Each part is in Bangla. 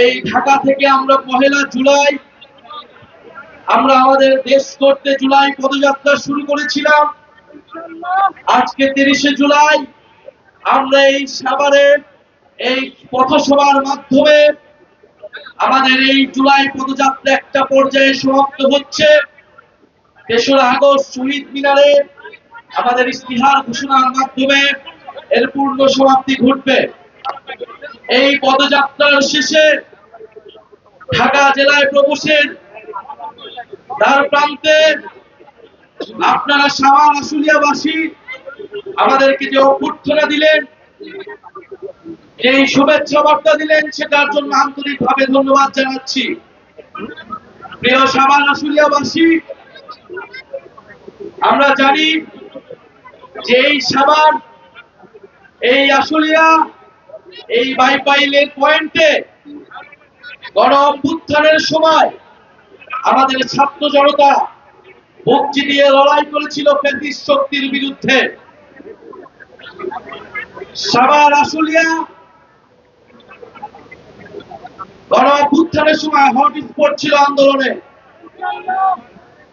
এই ঢাকা থেকে আমরা পহেলা জুলাই, আমরা আমাদের দেশ করতে জুলাই পদযাত্রা শুরু করেছিলাম। আজকে তিরিশে জুলাই, আমরা এই এই পথসভার মাধ্যমে আমাদের এই জুলাই পদযাত্রা একটা পর্যায়ে সমাপ্ত হচ্ছে। তেসরা আগস্ট শহীদ মিনারে আমাদের ইস্তিহার ঘোষণার মাধ্যমে এর পূর্ণ সমাপ্তি ঘটবে। এই পদযাত্রার শেষে ঢাকা জেলায় প্রবেশের তার প্রান্তে আপনারা সামাল আশুলিয়াবাসী আমাদেরকে যে অভ্যর্থনা দিলেন, এই শুভেচ্ছা বার্তা দিলেন, সেটার জন্য আন্তরিকভাবে ধন্যবাদ জানাচ্ছি। প্রিয় সামাল আশুলিয়াবাসী, আমরা জানি যে এই সাবান এই আশুলিয়া এই বাইপাইলের পয়েন্টে গণ অভ্যুত্থানের সময় আমাদের ছাত্র জনতা ভক্তি দিয়ে লড়াই করেছিল ফেসিস শক্তির বিরুদ্ধে। সাবার আশুলিয়া গণ অভ্যুত্থানের সময় হটস্পট ছিল আন্দোলনে।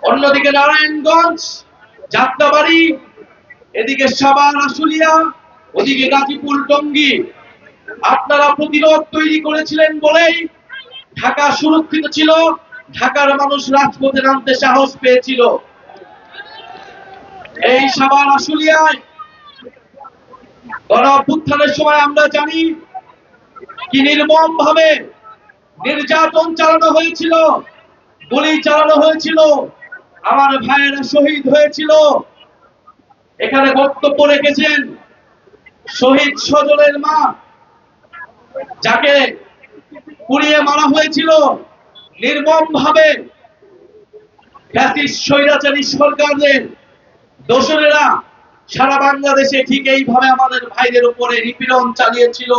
অন্যদিকে নারায়ণগঞ্জ, যাত্রাবাড়ি, এদিকে সাবান আশুলিয়া, ওদিকে গাজীপুর, টঙ্গী। আপনারা প্রতিরোধ তৈরি করেছিলেন বলেই ঢাকা সুরক্ষিত ছিল, ঢাকার মানুষ রাজপথে নামতে সাহস পেয়েছিল। এই সাবান আশুলিয়ায় গণঅভ্যুত্থানের সময় আমরা জানি কি নির্মম ভাবে নির্যাতন চালানো হয়েছিল, গুলি চালানো হয়েছিল, আমার ভাইয়েরা শহীদ হয়েছিল। এখানে বক্তব্য রেখেছেন শহীদ সজলের মা যাকে পুড়িয়ে মারা হয়েছিল নির্মম ভাবে স্বৈরাচারী সরকারের দোসরেরা সারা বাংলাদেশে ঠিক এইভাবে আমাদের ভাইদের উপরে নিপীড়ন চালিয়েছিল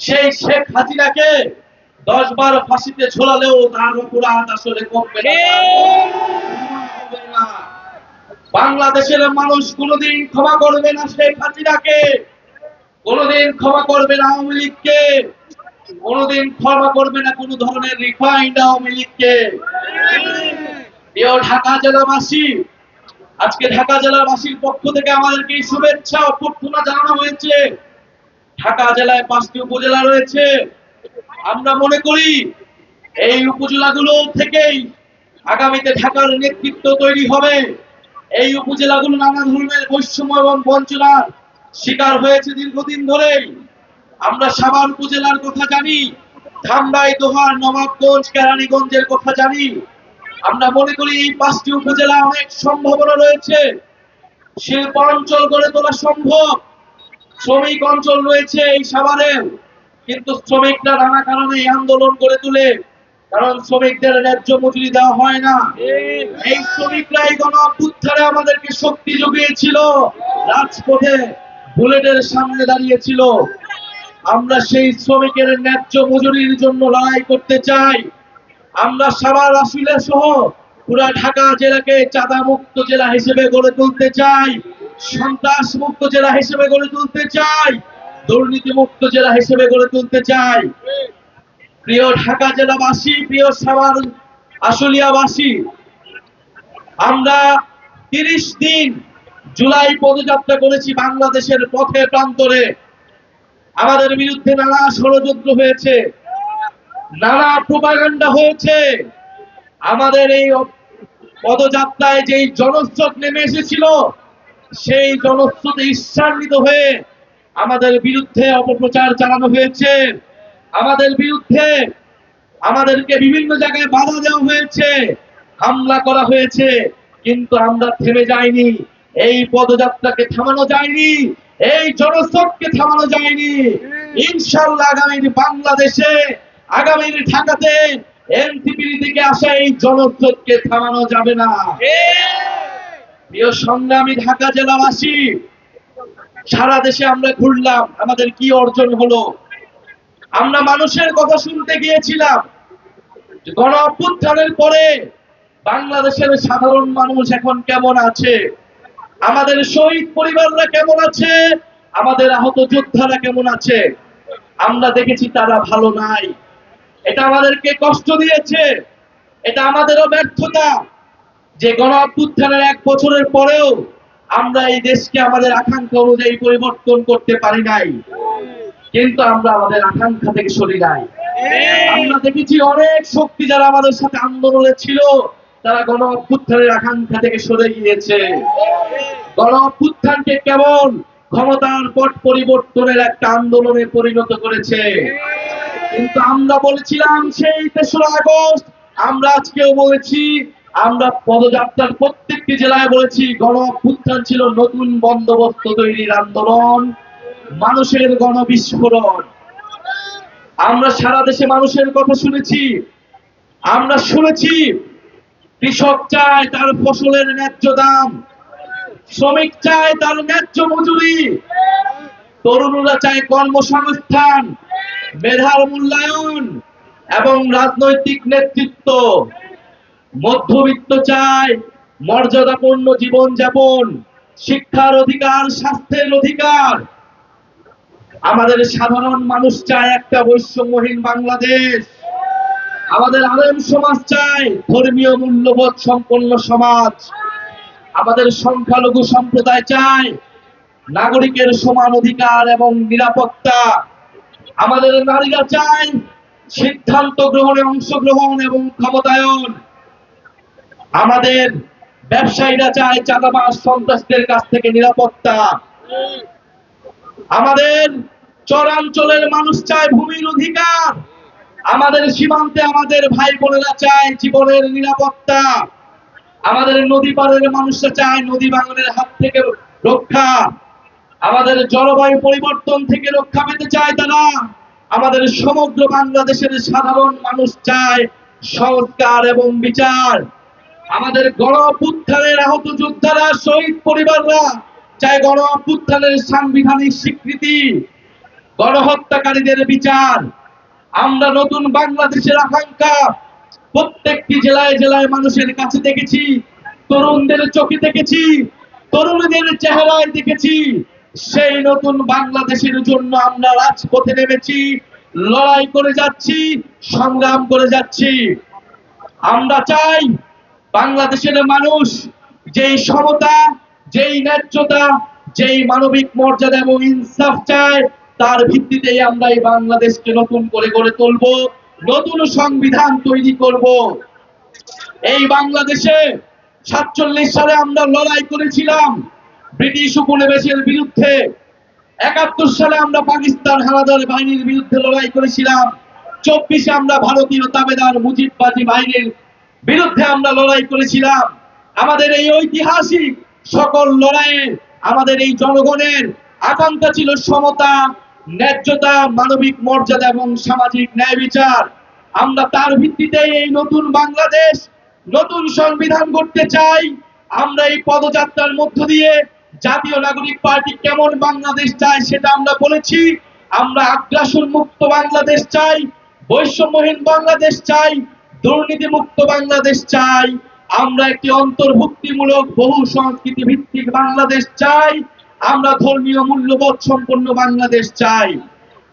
সেই শেখ হাসিনাকে দশ বার ফাঁসিতে ঝোলালেও তার অপরাধ আসলে কমবে। না। বাংলাদেশের মানুষ কোনোদিন ক্ষমা করবে না শেখ হাসিনাকে কোনোদিন ক্ষমা করবে না আওয়ামী লীগকে, কোনোদিন ক্ষমা করবে না কোনো ধরনের রিফাইন্ড আওয়ামী লীগকে। ঢাকা জেলাবাসী, আজকে ঢাকা জেলাবাসীর পক্ষ থেকে আমাদেরকে শুভেচ্ছা অভ্যর্থনা জানানো হয়েছে। ঢাকা জেলায় পাঁচটি উপজেলা রয়েছে। আমরা মনে করি এই উপজেলাগুলো থেকেই আগামীতে ঢাকার নেতৃত্ব তৈরি হবে। এই উপজেলাগুলো নানা ধরনের বৈষম্য এবং বঞ্চনার শিকার হয়েছে দীর্ঘদিন ধরেই। আমরা সাভার উপজেলার কথা জানি, ধামরাই, দোহার, নবাবগঞ্জ, কেরানীগঞ্জের কথা জানি। আমরা মনে করি এই পাঁচটি উপজেলা অনেক সম্ভাবনা রয়েছে। শিল্পাঞ্চল গড়ে তোলা সম্ভব। শ্রমিক অঞ্চল রয়েছে এই সাভারে কিন্তু শ্রমিকরা নানা কারণে এই আন্দোলন গড়ে তুলে। কারণ শ্রমিকদের ন্যায্য মজুরি দেওয়া হয় না। এই শ্রমিকরাই গণ অভ্যুত্থানে আমাদেরকে শক্তি জুগিয়েছিল রাজপথে। বুলেটের সামনে দাঁড়িয়েছিল। আমরা সেই শ্রমিকের ন্যায্য মজুরির জন্য লড়াই করতে চাই। আমরা সাভার আসিলে সহ পুরা ঢাকা জেলাকে চাঁদা মুক্ত জেলা হিসেবে গড়ে তুলতে চাই। সন্ত্রাস মুক্ত জেলা হিসেবে গড়ে তুলতে চাই। দুর্নীতি মুক্ত জেলা হিসেবে গড়ে তুলতে চাই। প্রিয় ঢাকা জেলাবাসী, প্রিয় সাভার আশুলিয়াবাসী, আমরা তিরিশ দিন জুলাই পদযাত্রা করেছি বাংলাদেশের পথে প্রান্তরে। আমাদের বিরুদ্ধে নানা ষড়যন্ত্র হয়েছে, নানা প্রপাগান্ডা হয়েছে। আমাদের এই পদযাত্রায় যেই জনস্রোত নেমে এসেছিল, সেই জনস্রোতে ঈর্ষান্বিত হয়ে আমাদের বিরুদ্ধে অপপ্রচার চালানো হয়েছে। আমাদের বিরুদ্ধে আমাদেরকে বিভিন্ন জায়গায় বাধা দেওয়া হয়েছে, হামলা করা হয়েছে, কিন্তু আমরা থেমে যাইনি। এই পদযাত্রাকে থামানো যায়নি এই জনস্রোতকে থামানো যায়নি। ইনশাল্লাহ আগামীর বাংলাদেশে আগামীর ঢাকাতে এনসিপির দিকে আসা এই জনস্রোতকে থামানো যাবে না। প্রিয় সংগ্রামী ঢাকা জেলাবাসী সারা দেশে আমরা ঘুরলাম আমাদের কি অর্জন হলো? আমরা মানুষের কথা শুনতে গিয়েছিলাম গণ অভ্যুত্থানের পরে বাংলাদেশের সাধারণ মানুষ এখন কেমন আছে? আমাদের শহীদ পরিবাররা কেমন আছে? আমাদের আহত যোদ্ধারা কেমন আছে? আমরা দেখেছি তারা ভালো নাই। এটা আমাদেরকে কষ্ট দিয়েছে। এটা আমাদেরও ব্যর্থতা। যে গণ অভ্যুত্থানের এক বছরের পরেও আমরা এই দেশকে আমাদের আকাঙ্ক্ষা অনুযায়ী পরিবর্তন করতে পারি নাই। কিন্তু আমরা আমাদের আকাঙ্ক্ষা থেকে সরি নাই। আমরা দেখেছি অনেক শক্তি যারা আমাদের সাথে আন্দোলনে ছিল। তারা গণ অভ্যুত্থানের আকাঙ্ক্ষা থেকে সরে গিয়েছে। গণ অভ্যুত্থানকে কেবল ক্ষমতার পট পরিবর্তনের একটা আন্দোলনে পরিণত করেছে। কিন্তু আমরা বলেছিলাম, সেই তেসরা আগস্ট আমরা আজকেও বলেছি, আমরা পদযাত্রার প্রত্যেকটি জেলায় বলেছি গণ অভ্যুত্থান ছিল নতুন বন্দোবস্ত তৈরির আন্দোলন, মানুষের গণবিস্ফোরণ। আমরা সারা দেশে মানুষের কথা শুনেছি, আমরা শুনেছি কৃষক চায় তার ফসলের ন্যায্য দাম। শ্রমিক চায় তার ন্যায্য মজুরি। তরুণরা চায় কর্মসংস্থান, মেধার মূল্যায়ন এবং রাজনৈতিক নেতৃত্ব। মধ্যবিত্ত চায় মর্যাদাপূর্ণ জীবন যাপন শিক্ষার অধিকার, স্বাস্থ্যের অধিকার। আমাদের সাধারণ মানুষ চায় একটা বৈষম্যহীন বাংলাদেশ। আমাদের আলেম সমাজ চায় ধর্মীয় মূল্যবোধ সম্পন্ন সমাজ। আমাদের সংখ্যালঘু সম্প্রদায় চায় নাগরিকের সমান অধিকার এবং নিরাপত্তা। আমাদের নারীরা চায় সিদ্ধান্ত গ্রহণে অংশগ্রহণ এবং ক্ষমতায়ন। আমাদের ব্যবসায়ীরা চায় চাঁদাবাস সন্ত্রাসদের কাছ থেকে নিরাপত্তা। আমাদের চরাঞ্চলের মানুষ চায় ভূমির অধিকার। আমাদের সীমান্তে আমাদের ভাই বোনেরা চায় জীবনের নিরাপত্তা। আমাদের নদী পাড়ের মানুষরা চায় নদী ভাঙনের হাত থেকে রক্ষা। আমাদের জলবায়ু পরিবর্তন থেকে রক্ষা পেতে চায় তারা। আমাদের সমগ্র বাংলাদেশের সাধারণ মানুষ চায় সংস্কার এবং বিচার। আমাদের গণ অভ্যুত্থানের আহত যোদ্ধারা, শহীদ পরিবাররা চায় গণ অভ্যুত্থানের সাংবিধানিক স্বীকৃতি। গণহত্যাকারীদের বিচার। আমরা নতুন বাংলাদেশের আকাঙ্ক্ষা। প্রত্যেকটি জেলায় জেলায় মানুষের কাছে দেখেছি, তরুণদের চোখে দেখেছি, তরুণীদের চেহারায় দেখেছি। সেই নতুন বাংলাদেশের জন্য আমরা রাজপথে নেমেছি, লড়াই করে যাচ্ছি, সংগ্রাম করে যাচ্ছি। আমরা চাই বাংলাদেশের মানুষ যেই সমতা, যেই ন্যায্যতা, যেই মানবিক মর্যাদা এবং ইনসাফ চায় তার ভিত্তিতেই আমরা এই বাংলাদেশকে নতুন করে গড়ে তুলব, নতুন সংবিধান তৈরি করব। এই বাংলাদেশে সাতচল্লিশ সালে আমরা লড়াই করেছিলাম ব্রিটিশ উপনিবেশের বিরুদ্ধে। একাত্তর সালে আমরা পাকিস্তান হানাদার বাহিনীর বিরুদ্ধে লড়াই করেছিলাম। চব্বিশে আমরা ভারতীয় তাবেদার মুজিববাদী বাহিনীর বিরুদ্ধে আমরা লড়াই করেছিলাম। আমাদের এই ঐতিহাসিক সকল লড়াইয়ে আমাদের এই জনগণের আকাঙ্ক্ষা ছিল সমতা ন্যায্যতা, মানবিক মর্যাদা এবং সামাজিক ন্যায় বিচার। আমরা তার ভিত্তিতে এই নতুন বাংলাদেশ, নতুন সংবিধান করতে চাই। আমরা এই পদযাত্রার মধ্য দিয়ে জাতীয় নাগরিক পার্টি কেমন বাংলাদেশ চাই সেটা আমরা বলেছি। আমরা আগ্রাসন মুক্ত বাংলাদেশ চাই, বৈষম্যহীন বাংলাদেশ চাই দুর্নীতি মুক্ত বাংলাদেশ চাই। আমরা একটি অন্তর্ভুক্তিমূলক, বহু সংস্কৃতি ভিত্তিক বাংলাদেশ চাই। আমরা ধর্মীয় মূল্যবোধ সম্পন্ন বাংলাদেশ চাই।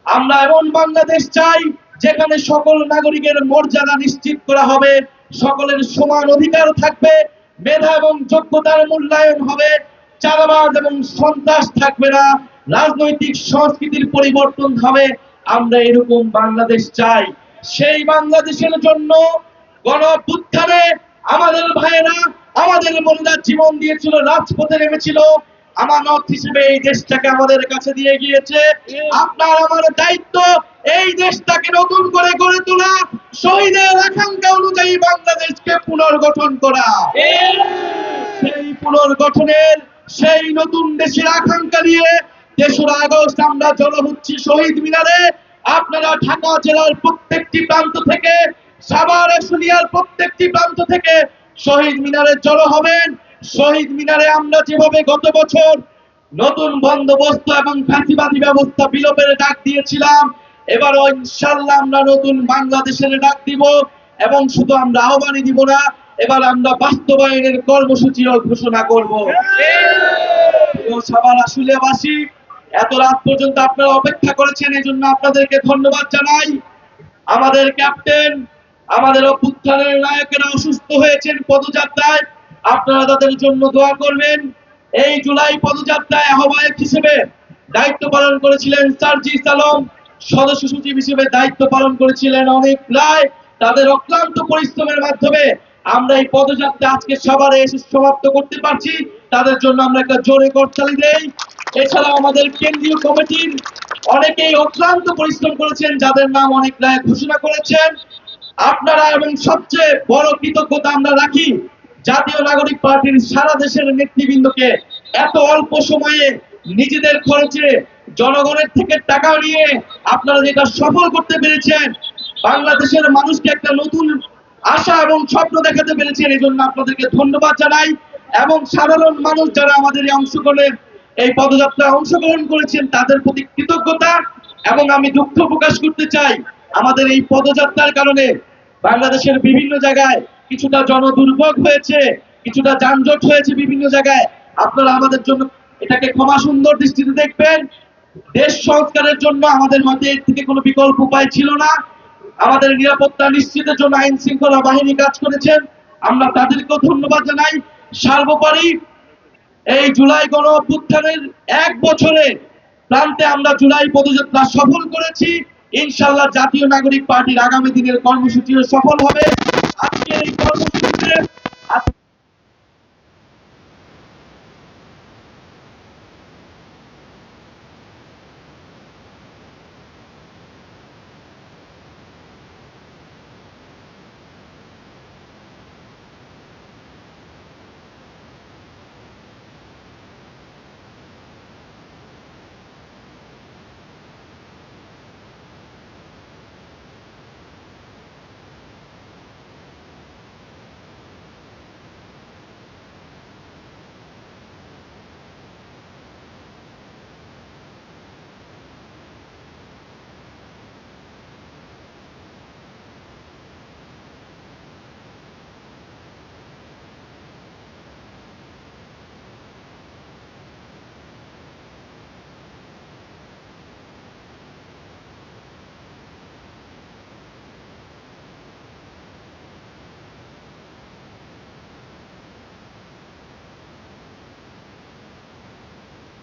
আমরা এমন বাংলাদেশ চাই যেখানে সকল নাগরিকের মর্যাদা নিশ্চিত করা হবে, সকলের সমান অধিকার থাকবে, মেধা এবং যোগ্যতার মূল্যায়ন হবে, চাঁদাবাজ এবং সন্ত্রাস থাকবে না, রাজনৈতিক সংস্কৃতির পরিবর্তন হবে। আমরা এরকম বাংলাদেশ চাই। সেই বাংলাদেশের জন্য গণ আমাদের ভাইয়েরা আমাদের বোনেরা জীবন দিয়েছিল, রাজপথে নেমেছিল। আমানত হিসেবে এই দেশটাকে আমাদের কাছে দিয়ে গিয়েছে। আপনার আমার দায়িত্ব এই দেশটাকে নতুন করে গড়ে তোলা শহীদের আকাঙ্ক্ষা অনুযায়ী বাংলাদেশকে পুনর্গঠন করা। সেই পুনর্গঠনের সেই নতুন দেশের আকাঙ্ক্ষা নিয়ে তেসরা আগস্ট আমরা জড়ো হচ্ছি শহীদ মিনারে। আপনারা ঢাকা জেলার প্রত্যেকটি প্রান্ত থেকে সাভার প্রত্যেকটি প্রান্ত থেকে শহীদ মিনারে জড়ো হবেন। শহীদ মিনারে আমরা যেভাবে গত বছর নতুন বন্দোবস্ত এবং ফাঁসিবাদী ব্যবস্থা বিলোপের ডাক দিয়েছিলাম এবার ইনশাল্লাহ আমরা নতুন বাংলাদেশের ডাক দিব এবং শুধু আমরা আহ্বানই দিব না, এবার আমরা বাস্তবায়নের কর্মসূচিও ঘোষণা করব। সবার আসলেবাসী এত রাত পর্যন্ত আপনারা অপেক্ষা করেছেন এই জন্য আপনাদেরকে ধন্যবাদ জানাই। আমাদের ক্যাপ্টেন আমাদের অভ্যুত্থানের নায়কেরা অসুস্থ হয়েছেন পদযাত্রায়। আপনারা তাদের জন্য দোয়া করবেন। এই জুলাই পদযাত্রায় আহ্বায়ক হিসেবে দায়িত্ব পালন করেছিলেন সার্জিস আলম। সদস্য সচিব হিসেবে দায়িত্ব পালন করেছিলেন অনেক রায়। তাদের অক্লান্ত পরিশ্রমের মাধ্যমে আমরা এই পদযাত্রা আজকে সবারে এসে সমাপ্ত করতে পারছি। তাদের জন্য আমরা একটা জোরে করতালি দেই। এছাড়াও আমাদের কেন্দ্রীয় কমিটির অনেকেই অক্লান্ত পরিশ্রম করেছেন, যাদের নাম অনেক রায় ঘোষণা করেছেন। আপনারা এবং সবচেয়ে বড় কৃতজ্ঞতা আমরা রাখি। জাতীয় নাগরিক পার্টির সারা দেশের নেতৃবৃন্দকে এত অল্প সময়ে নিজেদের খরচে জনগণের থেকে টাকা নিয়ে আপনারা যেটা সফল করতে পেরেছেন, বাংলাদেশের মানুষকে একটা নতুন আশা এবং স্বপ্ন দেখাতে পেরেছেন এই জন্য আপনাদেরকে ধন্যবাদ জানাই। এবং সাধারণ মানুষ যারা আমাদের এই অংশগ্রহণের এই পদযাত্রায় অংশগ্রহণ করেছেন, তাদের প্রতি কৃতজ্ঞতা এবং আমি দুঃখ প্রকাশ করতে চাই। আমাদের এই পদযাত্রার কারণে বাংলাদেশের বিভিন্ন জায়গায় কিছুটা জনদুর্ভোগ হয়েছে, কিছুটা যানজট হয়েছে বিভিন্ন জায়গায়। আপনারা আমাদের জন্য এটাকে ক্ষমা সুন্দর দৃষ্টিতে দেখবেন। দেশ সংস্কারের জন্য আমাদের হাতে এর থেকে কোনো বিকল্প উপায় ছিল না। আমাদের নিরাপত্তা নিশ্চিতের জন্য আইন শৃঙ্খলা বাহিনী কাজ করেছেন। আমরা তাদেরকেও ধন্যবাদ জানাই। সর্বোপরি এই জুলাই গণ অভ্যুত্থানের এক বছরে প্রান্তে আমরা জুলাই পদযাত্রা সফল করেছি। ইনশাল্লাহ জাতীয় নাগরিক পার্টির আগামী দিনের কর্মসূচিও সফল হবে।